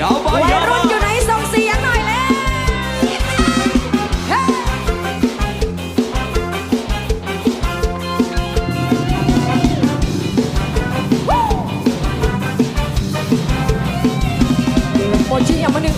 ยาวไปวัยยาวรุ่นอยู่ไหนส่งเสียงหน่อยเลยเฮ้โมจิอย่างมาหนึ่ง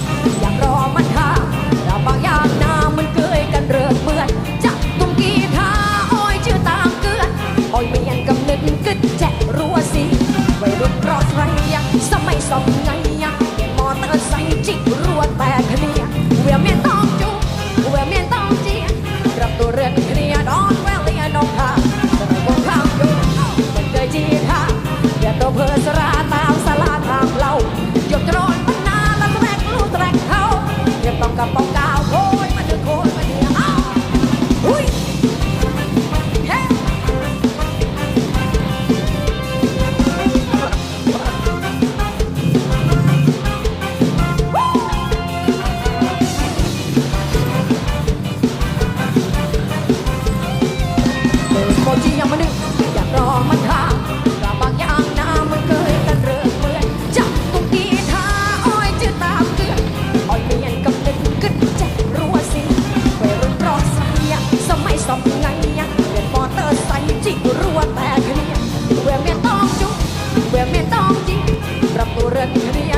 กับป๋องกา จริงปรับตัวเรืองเรียน